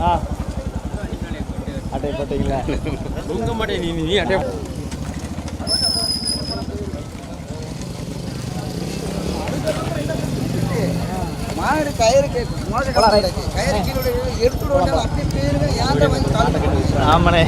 ஆ. அட்டை போட்டீங்களா? தூங்க மாட்டேன் நீ நீ அட்டை மாடு கயிறு கயிறு கீழே எடுத்துடுவாங்க அப்படி பேருங்க. யார்கிட்ட வந்து ஆமாண்ணே.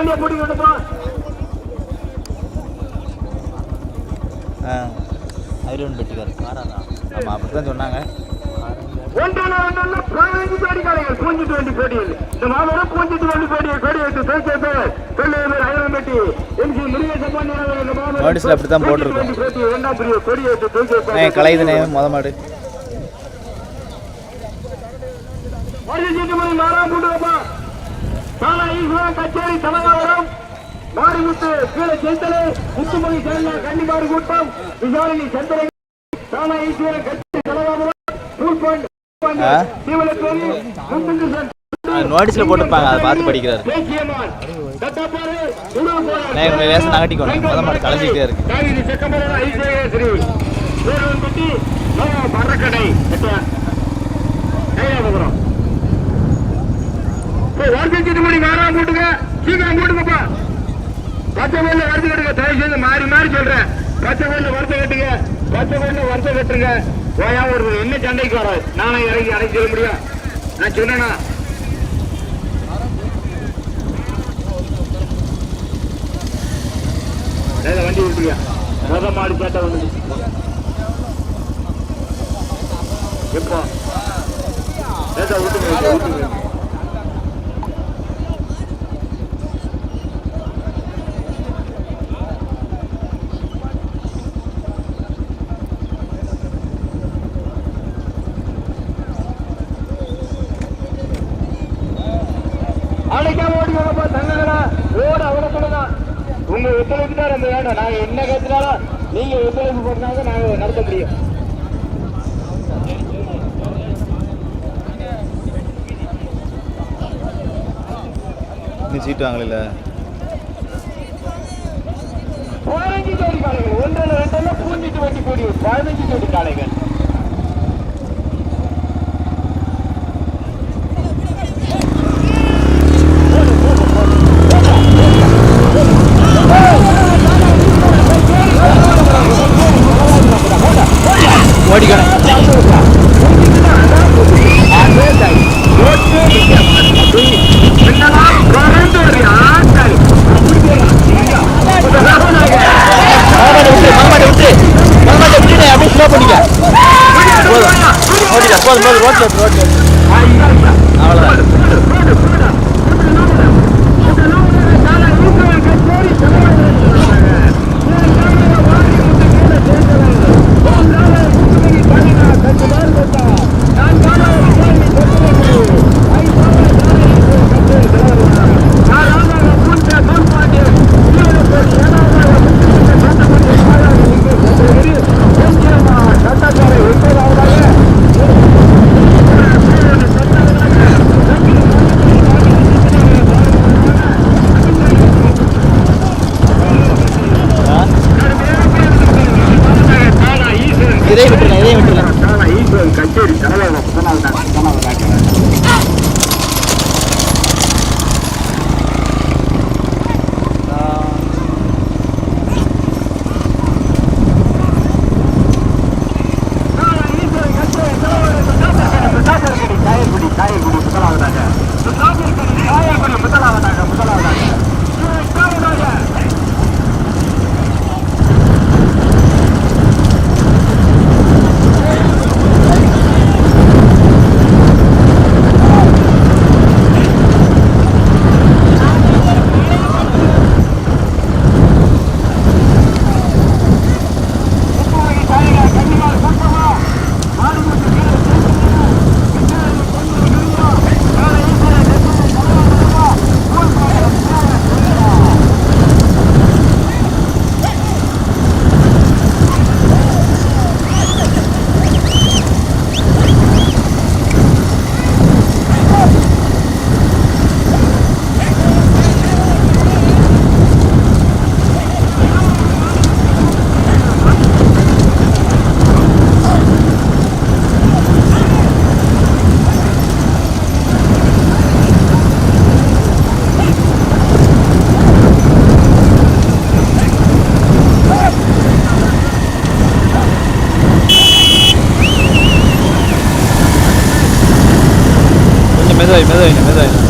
வண்டியை போட்டி விட்டுப்பா ஆ ஐரோன் பெட்டிக்கார் ஆமாம் அப்படி தான். சொன்னாங்க. ஒன்றரை பதினைஞ்சு வண்டி போட்டியில். இந்த மாபெரும் வண்டி கொடி வைத்து ஐரம் பெட்டி எம்சி இந்த மாபெரும் நோட்டீஸ்ல அப்படித்தான் போட்டிருக்கும். கொடி வைத்து மொத மாடு. மாறாம் கூட்டுவப்பா சாலா ஈஸ்வரன் கச்சேரி தலைவரம் மாரிமுத்து கீழே செந்தலை முத்துமணி சேர்ந்த கன்னிமாறு கூட்டம் விசாரணை சந்திரை சாலா ஈஸ்வரன் கச்சேரி தலைவரம் நோட்டீஸில் போட்டிருப்பாங்க அதை பார்த்து படிக்கிறாரு. நான் வேஷம் நகட்டிக்கணும் முத மாடு கலைஞ்சிக்கிட்டே இருக்கு. பறக்கடை. கையாபுரம் வருஷத்துக்கு மணி வேறாம் போட்டுங்க சீக்கிரம் போட்டுங்கப்பா பச்சை கொண்டு வருது கட்டுங்க தயவு செய்து மாறி மாறி சொல்றேன். பச்சை கொண்டு வருத்த கட்டுங்க பச்சை கொண்டு வருத்த கட்டுங்க. ஓயா ஒரு என்ன சண்டைக்கு வராது. நானே இறங்கி அடைச்சு சொல்ல முடியும். நான் சொன்னேனா? ஏதோ வண்டி விட்டுங்க முத மாடு கேட்ட வந்து எப்போ? ஏதோ விட்டுங்க விட்டுங்க உங்க ஒத்துழைப்பு தான் ரொம்ப வேணும். நாங்க என்ன கத்துனாலும் நீங்க ஒத்துழைப்பு பண்ணாங்க நாங்க நடத்த முடியும். இன்னும் சீட்டு வாங்கல பதினஞ்சு ஜோடி காளைகள் ஒன்றில் ரெண்டில் பூஞ்சிட்டு வண்டி கூடி பதினஞ்சு ஜோடி காளைகள் 没得，没得，没得。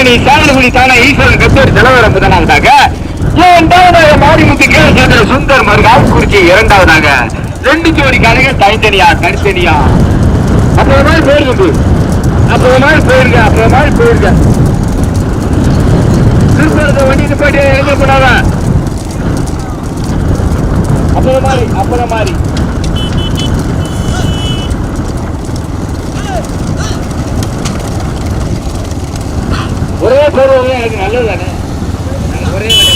கொடிய நோக்கி முதலாவதாக தானே ஈஸ்வரன் கத்தூர் தலைவர் முதலாவதாக இரண்டாவதாக மாரிமுத்து கேள்வி சேர்ந்த சுந்தர் மருகால் குறிச்சி இரண்டாவதாக? ரெண்டு ஜோடி காலைங்க தனித்தனியா தனித்தனியா? அப்புறம் மாதிரி போயிருங்க அப்புறம் மாதிரி போயிருங்க அப்புறம் மாதிரி போயிருங்க. திருப்பூரத்தை வண்டிட்டு போயிட்டு எங்க போனாங்க அப்புறம் மாதிரி அப்புறம் மாதிரி ஒரே பேர் ஒரே எனக்கு நல்லது தானே ஒரே கடை.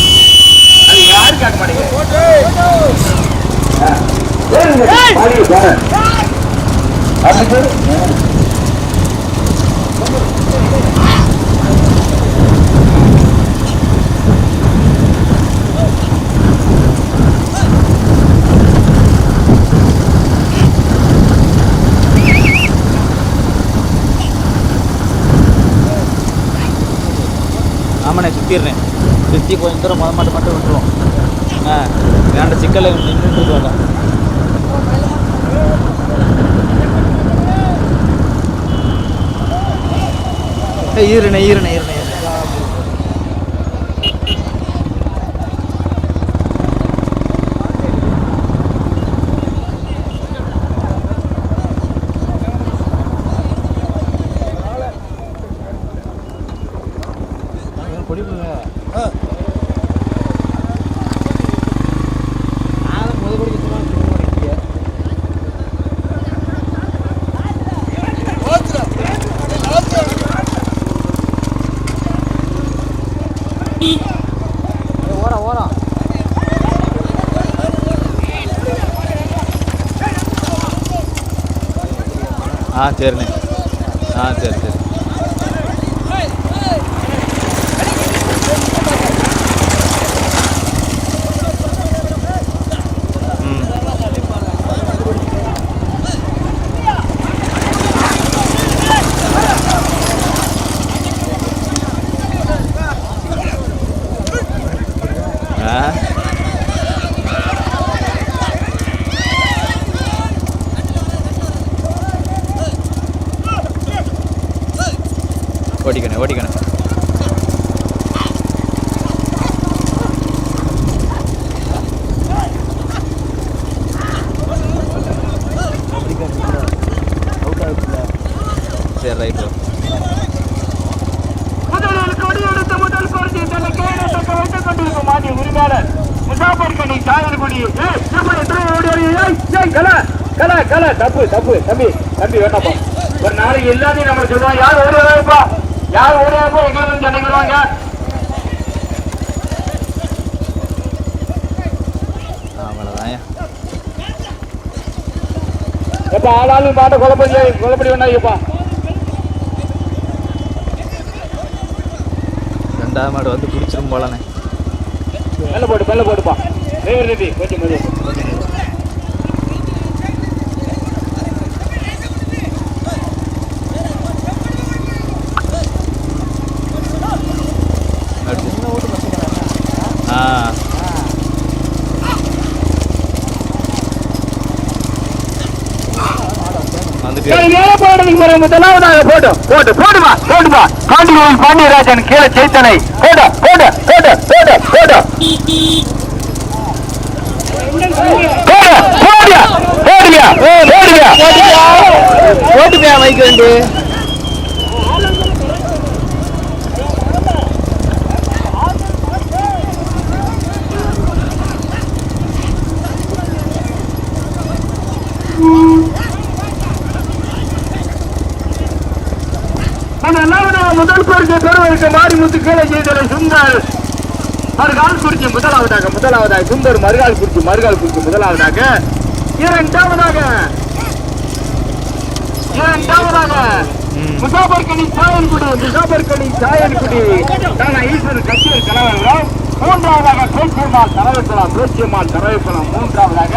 அது யாரும் மாட்டேங்க சுற்றி கொஞ்சம் தூரம் மொதல் மட்டும் மட்டும் விட்டுருவோம். ஆ வேண்ட சிக்கலை நின்றுட்டு இருக்காங்க. ஈரண்ணே ஈரண்ணே ஈரண்ணே ஆ சரிண்ணே. ஆ சரி. கல, கல, கல, தப்பு தப்பு தம்பி தம்பி வேண்டாப்பா ஒரு நாளைக்கு எல்லாத்தையும் நம்ம சொல்லுவோம் யார் ஓடுவாப்பா யார் ஓடுவாப்போ எங்க இருந்து சண்டைக்கு வருவாங்க அவ்வளோதான் எப்ப ஆளாலும் பாட்ட குழப்படி குழப்படி வேண்டாங்கப்பா ரெண்டாவது மாடு வந்து பிடிச்சிரும் போலண்ணே. மெல்ல போட்டு மெல்ல போட்டுப்பா டிரைவர் ரெடி கொஞ்சம் பிறகு முதலாவதாக போட்டு போட்டு போடுமா போடுமா காண்டிகோவில் பாண்டியராஜன் கீழே சேத்தனை போடு போடு போடு போடு போடு போடு போடியா போடியா போடியா ஓட்டுமையா மைக் வந்து முதலாவதாக முதல் பரிசு பெறுவதற்கு மாரிமுத்து கீழே செய்தலை சுந்தர் மறுகால் குறிச்சி முதலாவதாக முதலாவதாக சுந்தர் மறுகால் குறிச்சி மறுகால் குறிச்சி முதலாவதாக இரண்டாவதாக இரண்டாவதாக முசாபர்கனி சாயன்குடி முசாபர்கனி சாயன்குடி. தானா ஈஸ்வரர் கட்சியர் கலவரம் மூன்றாவதாக பேச்சியம்மாள் தரவைப்பலாம் பேச்சியம்மாள் தரவைப்பலாம் மூன்றாவதாக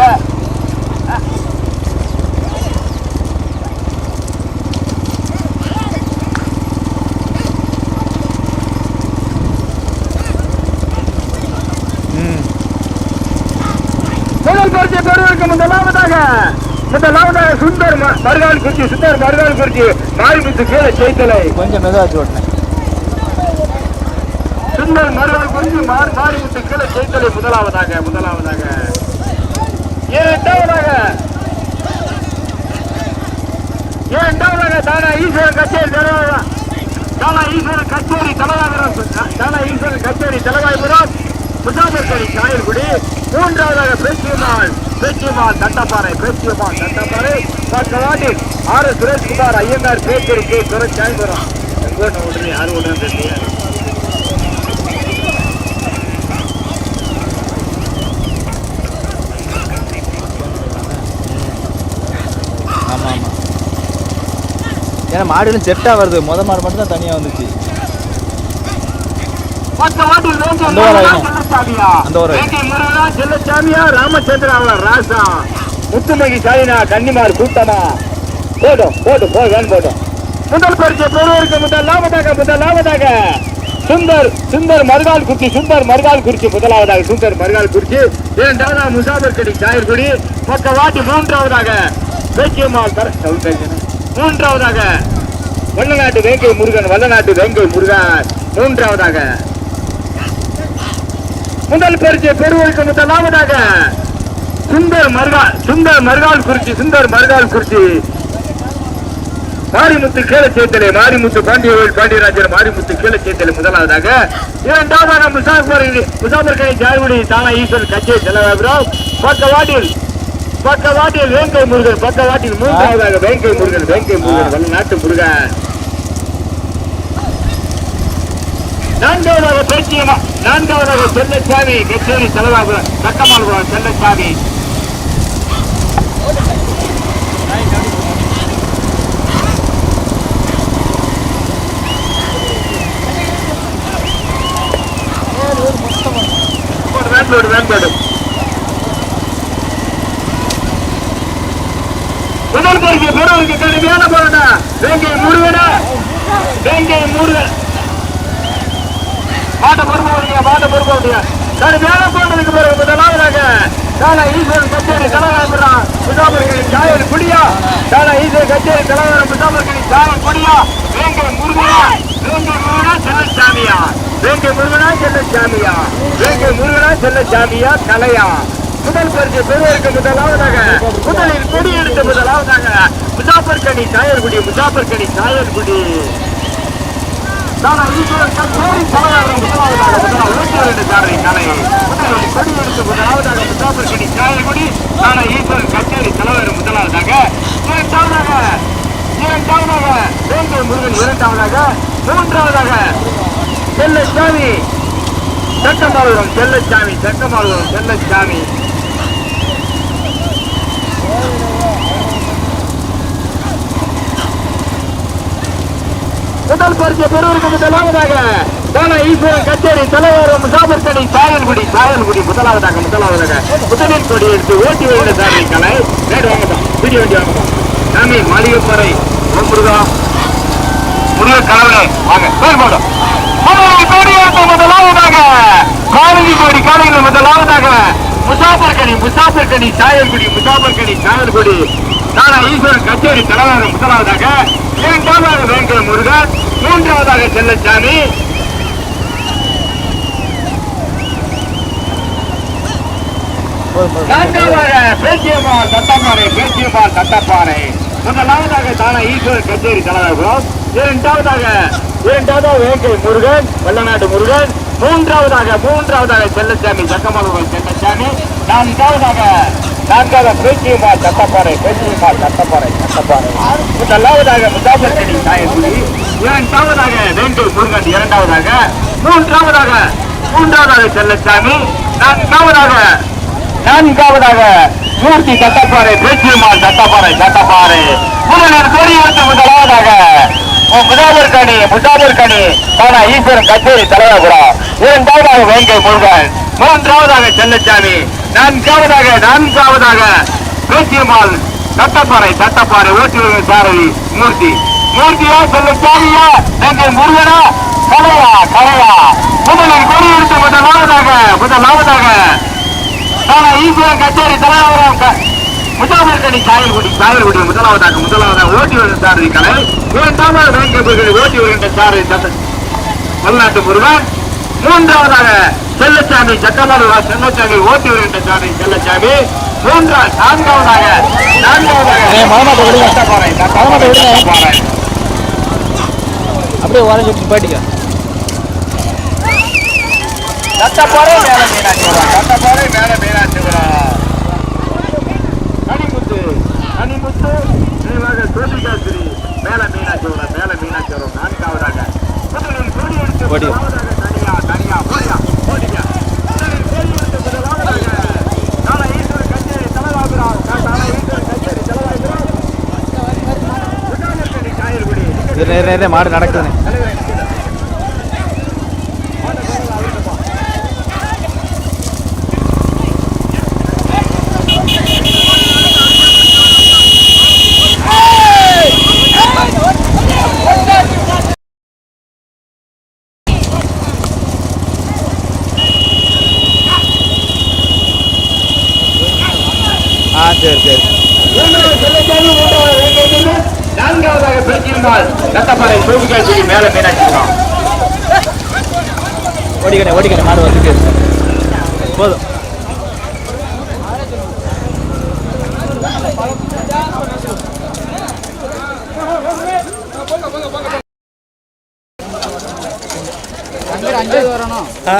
பெறுவதற்கு முதலாவதாக முதலாவதாக சுந்தர் ம- மருகால் குறிச்சி சுந்தர் மருகால் குறிச்சி மாரிமுத்து கீழே செய்தலை கொஞ்சம் மெதுவாச்சு ஓட்டுனேன் சுந்தர் மருகால் குறிச்சி மாறு மாறிவிட்டு கீழே ஜெயித்தலை முதலாவதாக முதலாவதாக. இரண்டாவதாக? இரண்டாவதாக? தானா ஈஸ்வரன் கச்சேரி தலைவர் தானா ஈஸ்வரன் கச்சேரி தலைவாபுரம் தானா ஈஸ்வரன் கச்சேரி தலைவாய்புரம் முசாபர்கடி காயல்குடி மூன்றாவதாக பேச்சியம்மாள் பேச்சியம்மாள் தட்டப்பாறை பேச்சியம்மாள் தட்டப்பாறை பக்கவாட்டில் ஆறு சுரேஷ்குமார் ஐயங்கார் பேச்சிருக்கு சுரேஷ் சாயபுரம் எங்கோட்ட உடனே யார் உடனே தெரியல ஆமாம் ஆமாம் ஏன்னா மாடுகளும் செட்டாக வருது. முத மாடு மட்டும் தான் தனியாக வந்துச்சு பக்கவாட்டில் வேங்கை அந்த ஒரு முருகனா ஐயம். செல்லச்சாமியா அந்த ஒரு ஐயம். வேங்கை முருகனா செல்லச்சாமியா ராமச்சந்திரா ராசா முத்துமகி சாயினா கன்னிமார் கூட்டமா. போடும் போடும் வேன் போடும் முதல் பரிசு பெறுவருக்கு முதலாவதாக முதலாவதாக சுந்தர் சுந்தர் மருகால் குறிச்சி சுந்தர் மருகால் குறிச்சி முதலாவதாக சுந்தர் மருகால் குறிச்சி இரண்டாவதாக முசாபர் கடி சாயர்குடி. பக்கவாட்டி மூன்றாவதாக பேச்சியம்மாள் தர மூன்றாவதாக வல்லநாட்டு வேங்கை முருகன் வல்லநாட்டு வேங்கை முருகன். மூன்றாவதாக முதல் பரிசு பெறுவதற்கு முதலாவதாக சுந்தர் மருகால் சுந்தர் மருகால் குறிச்சி சுந்தர் மருகால் குறிச்சி மாரிமுத்து கேளச்சேத்தலை மாரிமுத்து பாண்டியவேல் பாண்டியராஜர் மாரிமுத்து கேளச்சேத்தலை முதலாவதாக. இரண்டாவதாக முசாஃபர் முசாஃபர் கை ஜார்குடி தானா ஈஸ்வரன் கட்சியை செலவாகிறோம் பக்கவாட்டில் பக்கவாட்டில் வேங்கை முருகன் பக்கவாட்டில் மூன்றாவதாக வேங்கை முருகன் வேங்கை முருகன் வெளிநாட்டு முருகன். நான்காவதாக பேச்சியமா நான்காவதாக செல்லச்சாமி கச்சேரி செலவாக தக்கமால்புரம் செல்லச்சாமி. வேண்டோடு வேண்டோடு முதல் பரிசு பெறவருக்கு கடுமையான போராட்டா வேங்கை முருகனா? வேங்கை முருகன். மாட்ட பொறுப்பவங்க மாட்ட பொறுப்பவங்க கடுமையான போராட்டத்துக்கு பிறகு முதலாவதாக தானா ஈஸ்வரன் கச்சேரி தலைவரம் முசாபர்களின் சாயல் குடியா. தானா ஈஸ்வரன் கச்சேரி தலைவரம் முசாபர்களின் சாயல் குடியா. வேங்கை முருகனா வேங்கை முருகனா செல்லச்சாமியா. வேங்கை முருகனா செல்லச்சாமியா. வேங்கை முருகனா செல்லச்சாமியா கலையா. முதல் பரிசு பெறுவதற்கு முதலாவதாக முதலில் கொடி எடுத்த முதலாவதாக முசாபர்கனி சாயல்குடி முசாபர்கனி சாயல்குடி தானா ஈஸ்வரன் இரண்டாவதாக மூன்றாவதாக செல்லச்சாமி சட்டமாளுவரம் செல்லச்சாமி சட்டமாளுவரம் செல்லச்சாமி. முதல் பரிசு பெறுவதற்கு முதலாவதாக தானா ஈஸ்வரன் கச்சேரி தலைவர் முசாபர்கடி சாயல்குடி சாயல்குடி முதலாவதாக முதலாவதாக முதலில் கொடி எடுத்து ஓட்டி வைத்த சாரி கலை. நேடு வாங்கலாம் வீடியோ வண்டி வாங்கலாம் சாமி மாளிகைப்பறை முருகா முருக கலவரை வாங்க பேர் போடும் கோடி எடுத்து முதலாவதாக காலனி கோடி காலையில் முதலாவதாக முசாபர்கனி முசாபர்கனி சாயல்குடி முசாபர்கனி சாயல்குடி. நானா ஈஸ்வரன் கச்சேரி தலைவர் முதலாவதாக இரண்டாவதாக வேங்கை முருகன் மூன்றாவதாக செல்லச்சாமி. நான்காவதாக பேச்சியம்மாள் தட்டப்பாறை பேச்சியம்மாள் தட்டப்பாறை முதலாவதாக தானா ஈஸ்வரர் கச்சேரி தலைவர்களும் இரண்டாவதாக இரண்டாவதாக வேங்கை முருகன் வல்லநாட்டு முருகன் மூன்றாவதாக மூன்றாவதாக செல்லச்சாமி சக்கமலுவல் செல்லச்சாமி. நான்காவதாக நான்காவது பேச்சியம்மா சட்டப்பாறை பேச்சியம்மா சட்டப்பாறை சட்டப்பாறை முதலாவதாக முசாபர்கனி சாயக்குடி இரண்டாவதாக வேண்டூர் முருகன் இரண்டாவதாக. மூன்றாவதாக மூன்றாவதாக செல்லச்சாமி. நான்காவதாக நான்காவதாக மூர்த்தி சட்டப்பாறை பேச்சியம்மா சட்டப்பாறை சட்டப்பாறை முதலில் கொடியெடுத்து முதலாவதாக முசாபர்கனி கணி தானா ஈஸ்வரன் கச்சேரி தலைவபுரம் இரண்டாவதாக வேங்கை முருகன் மூன்றாவதாக செல்லச்சாமி நான்காவதாக நான்காவதாக பேச்சியம்மாள் சட்டப்பாறை சட்டப்பாறை ஓட்டி வருகிற சாரதி மூர்த்தி. மூர்த்தியா செல்லச்சாமியா வேங்கை முருகனா? கலையா கலையா. முதலில் கொடியெடுத்து முதலாவதாக முதலாவதாக தானா ஈஸ்வரன் கச்சேரி தலைவரம் முசாபர்கனி சாயல்குடி சாயல்குடி முதலாவதாக முதலாவதாக ஓட்டி வருகிற சாரதி கலை இரண்டாவது வேங்கை முருகனை ஓட்டி வருகின்ற தமிழ்நாட்டு முருகன். மூன்றாவதாக செல்லச்சாமி சட்டமன்ற செல்லச்சாமி ஓட்டி வருகின்ற சாமி செல்லச்சாமி. மூன்றாம் நான்காவதாக நான்காவதாக. அப்படியே உரைஞ்சி விட்டு போயிட்டுக்க நட்டப்பாறை மேல மீனாட்சிபுரம் நட்டப்பாறை மேல மீனாட்சிபுரம் கனிமுத்து நினைவாக சோதிகாசிரி மேல மீனாட்சிபுரம் மேல மீனாட்சிபுரம் நான்காவதாக முதலில் கோடி எடுத்து. முதலாவதாக தனியா தனியா ஓடியா ஓடியா முதலில் கோடி எடுத்து முதலாவதாக நாளை ஈஸ்வரர் கச்சேரி தலைவாகிறார் நாளை ஈஸ்வரர் கச்சேரி தலைவாகிறார் மாடு நடக்குதுன்னு சரி சரி. நான்காவதாக பிரிச்சிருந்தால் நட்டப்பாறை சோதிகாசிரி மேல மீனாட்சிபுரம். ஓடிக்கடை ஓடிக்கடை மாடு வந்துட்டு போதும். ஆ?